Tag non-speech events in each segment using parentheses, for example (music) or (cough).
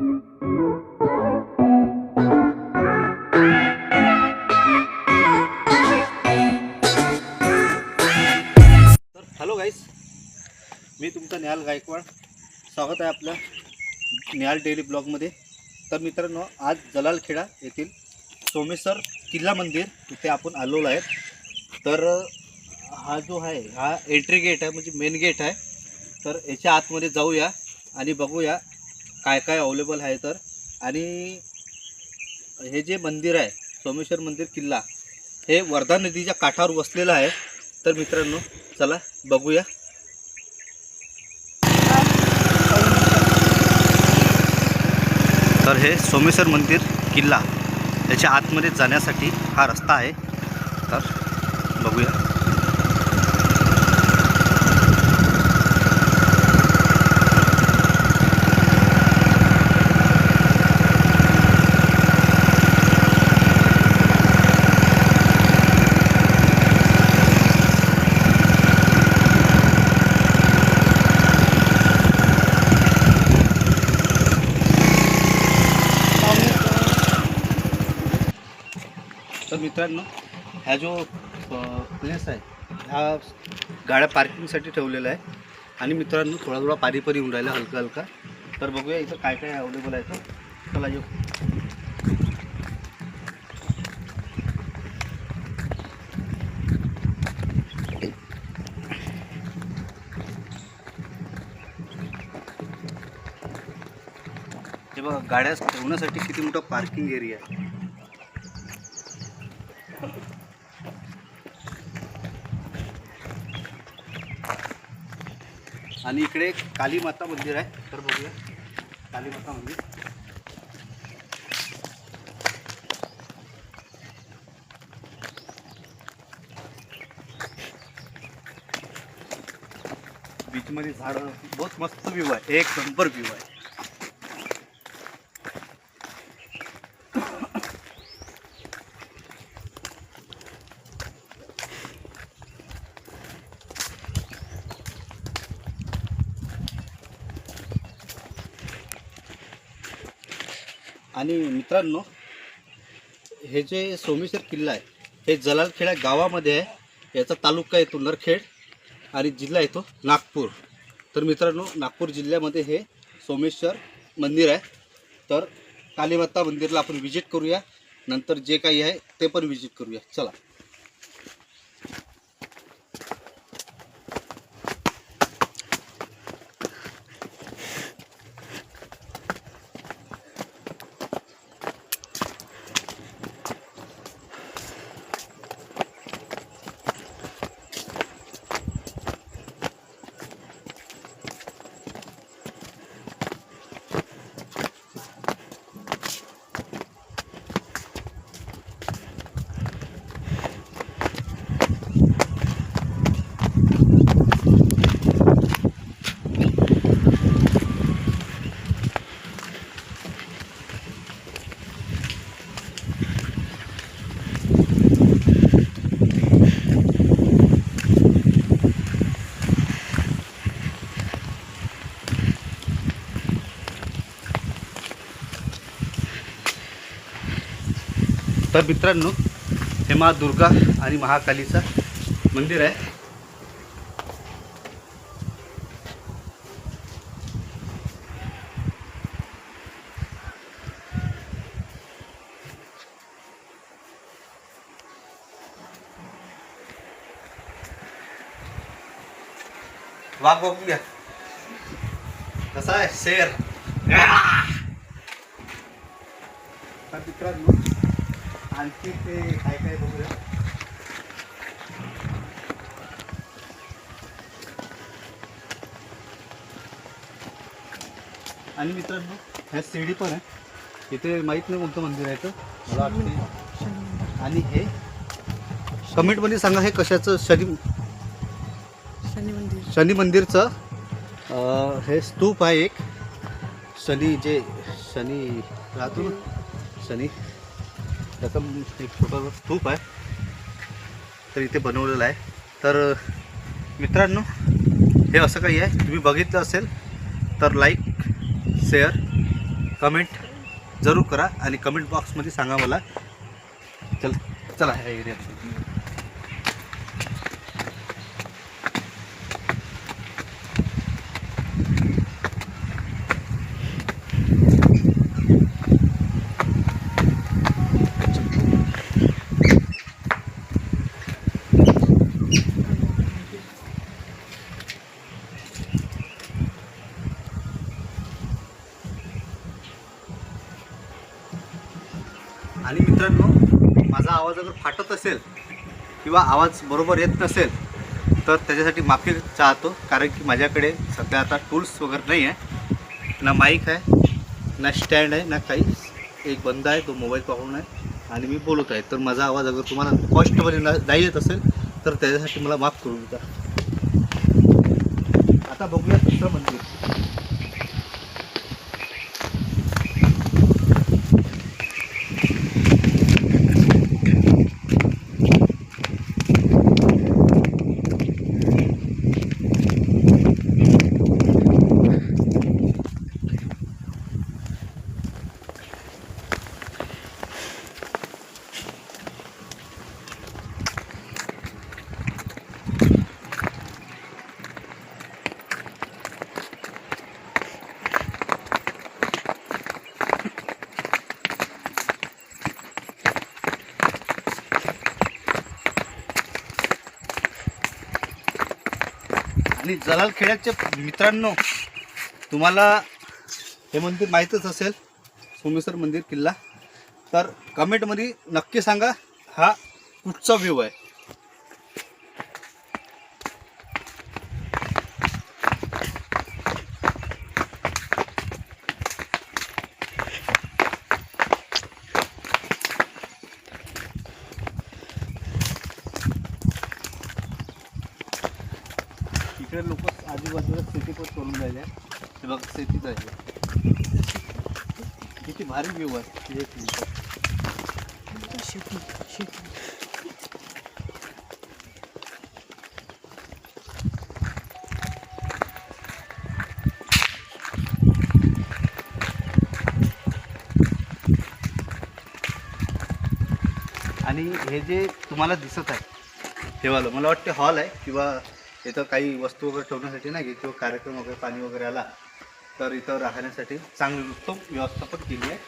तर हॅलो गाईस मी तुमचा न्याल गायकवाड. स्वागत आहे आपलं न्याल डेली ब्लॉगमध्ये. तर मित्रांनो आज जलालखेडा येथील सोमेश्वर किल्ला मंदिर इथे आपण आलेलो आहे. तर हा जो आहे हा एंट्री गेट आहे म्हणजे मेन गेट आहे. तर याच्या आतमध्ये जाऊया आणि बघूया काय काय अवेलेबल आहे तर? आणि हे जे मंदिर आहे सोमेश्वर मंदिर किल्ला हे वर्धा नदीच्या काठावर वसलेलं आहे. तर मित्रांनो चला बघूया. तर हे सोमेश्वर मंदिर किल्ला याच्या आतमध्ये जाण्यासाठी हा रस्ता आहे. तर बघूया. मित्रांनो हा जो प्लेस आहे हा गाड्या पार्किंगसाठी ठेवलेला आहे. आणि मित्रांनो थोडा थोडा पाणी पण येऊन राहिला हलका हलका तर बघूया इथं काय काय अवेलेबल आहे तर चला येऊ. हे बघा गाड्या ठेवण्यासाठी किती मोठा पार्किंग एरिया आहे. आणि इकडे काली माता मंदिर आहे. तर बघूया. काली माता मंदिर. बीचमध्ये झाडं बहुत मस्त व्ह्यू आहे. एक नंबर व्ह्यू आहे. आणि मित्रांनो हे जे सोमेश्वर किल्ला आहे हे जलालखेडा गावामध्ये आहे. याचा तालुका येतो नरखेड आणि जिल्हा येतो नागपूर. तर मित्रांनो नागपूर जिल्ह्यामध्ये हे सोमेश्वर मंदिर आहे. तर कालीमाता मंदिरला आपण व्हिजिट करूया. नंतर जे काही आहे ते पण व्हिजिट करूया. चला. तर मित्रांनो हे मा दुर्गा आणि महाकालीचं मंदिर आहे. वाघ बघून घ्या. कसा आहे? शेर. मित्रांनो आणखी ते काय काय बघूया. आणि मित्रांनो ह्या सीडी पण आहे. इथे माहीत नाही कोणतं मंदिर आहे तर मला वाटते आणि हे कमेंटमध्ये सांगा हे कशाचं? शनी शनी मंदिर. शनी मंदिरचं हे स्तूप आहे एक. शनी जे शनी राहतो ना? शनी त्याचं एक छोटासा स्तूप आहे. तर इथे बनवलेलं आहे. तर मित्रांनो हे असं काही आहे. तुम्ही बघितलं असेल तर लाईक शेअर कमेंट जरूर करा आणि कमेंट बॉक्समध्ये सांगा मला. चल चला. ह्या एरियात एखादा जर फाटत असेल किंवा आवाज बरोबर येत नसेल तर त्याच्यासाठी माफी चाहतो. कारण की माझ्याकडे सध्या आता टूल्स वगैरे नाही आहे. ना माईक आहे ना स्टँड आहे ना काही. एक बंद आहे तो मोबाईल पाहून आहे. आणि मी बोलत आहे. तर माझा आवाज अगर तुम्हाला कॉस्टमध्ये नाही येत असेल तर त्याच्यासाठी मला माफ करून द्या. आता बघूया दुसरं मंदिर. आणि जलाल खेड्याच्या मित्रांनो तुम्हाला हे मंदिर माहीतच असेल सोमेश्वर मंदिर किल्ला. तर कमेंटमध्ये नक्की सांगा हा कुठचा व्ह्यू आहे? इकडे लोक आजूबाजूला शेती पण करून राहिले. ते बघ शेतीच आहे. किती भारी व्ह्यू आहे. एक मिनिट. शेती शेती आणि हे जे तुम्हाला दिसत आहे हे वालं मला वाटते हॉल आहे किंवा इथं काही वस्तू वगैरे ठेवण्यासाठी नाही की? किंवा कार्यक्रम वगैरे पाणी वगैरे आला तर इथं राहण्यासाठी चांगली उत्तम व्यवस्था पण केली आहे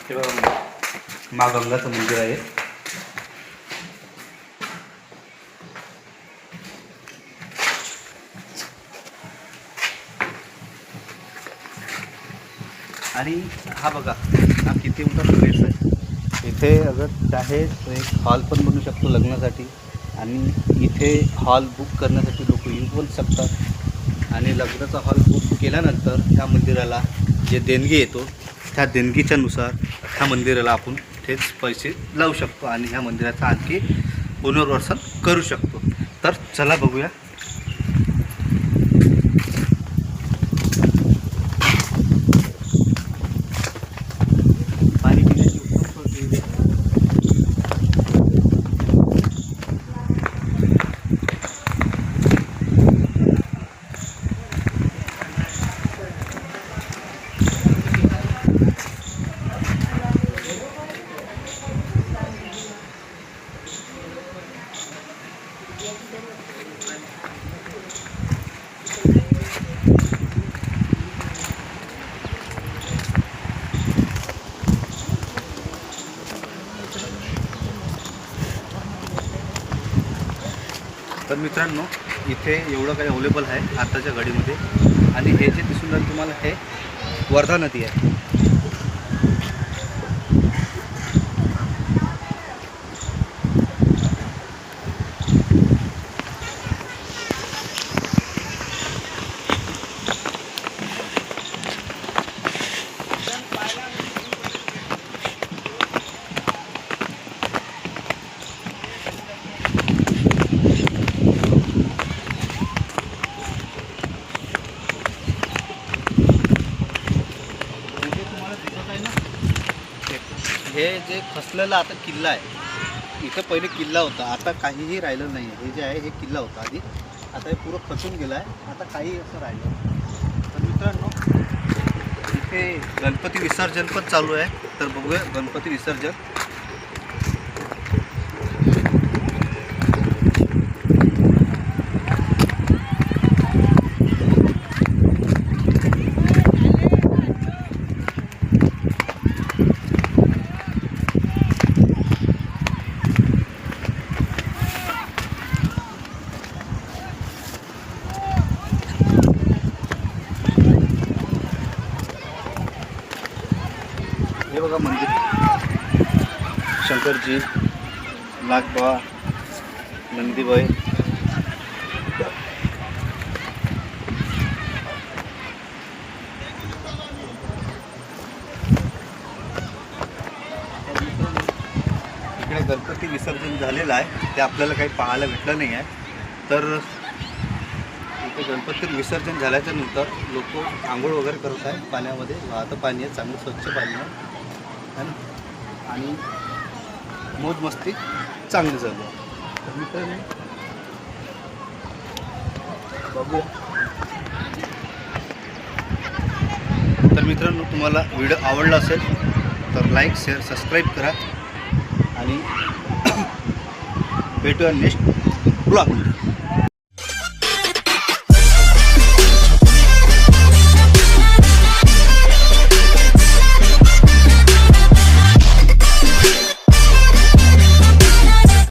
हे बघा मा गंगाचं मंदिर आहे. आणि हा बघा हा किती मोठा प्लेस आहे. इथे अगर चाहे तो एक हॉल पण बनू शकतो लग्नासाठी. आणि इथे हॉल बुक करण्यासाठी लोक येऊ पण शकतात. आणि लग्नाचा हॉल बुक केल्यानंतर त्या मंदिराला जे देणगी येतो त्या देणगीच्यानुसार त्या ह्या मंदिराला आपण इथेच पैसे लावू शकतो आणि ह्या मंदिराचं आणखी पुनर्वसन करू शकतो. तर चला बघूया पाणी पिण्याची उत्तम सोय केलेली आहे. तर मित्रांनो इथे एवढं काही अवेलेबल आहे आत्ताच्या घडीमध्ये. आणि हे जे दिसून राहिलं तुम्हाला हे वर्धा नदी आहे. हे जे खसलेलं आता किल्ला आहे इथं पहिले किल्ला होता. आता काहीही राहिलं नाही हे जे आहे हे किल्ला होता आधी. आता हे पुरं खचून गेलं आहे आता काही असं राहिलं तर मित्रांनो इथे गणपती विसर्जन पण चालू आहे. तर बघूया गणपती विसर्जन. हे बघा मंदिर. शंकरजी नागबा नंदीबाई. इकडे गणपती विसर्जन झालेलं आहे. ते आपल्याला काही पाहायला भेटलं नाही आहे. तर इथे गणपती विसर्जन झाल्याच्यानंतर लोक आंघोळ वगैरे करत आहेत. पाण्यामध्ये वाहतं पाणी आहे. चांगलं स्वच्छ पाणी आहे. है ना? आणि मौजमस्ती चांगली झाली तर मित्रांनो बघूया तर मित्रांनो तुम्हाला व्हिडिओ आवडला असेल तर लाईक शेअर सबस्क्राईब करा आणि (clears throat) भेटूया नेक्स्ट ब्लॉगमध्ये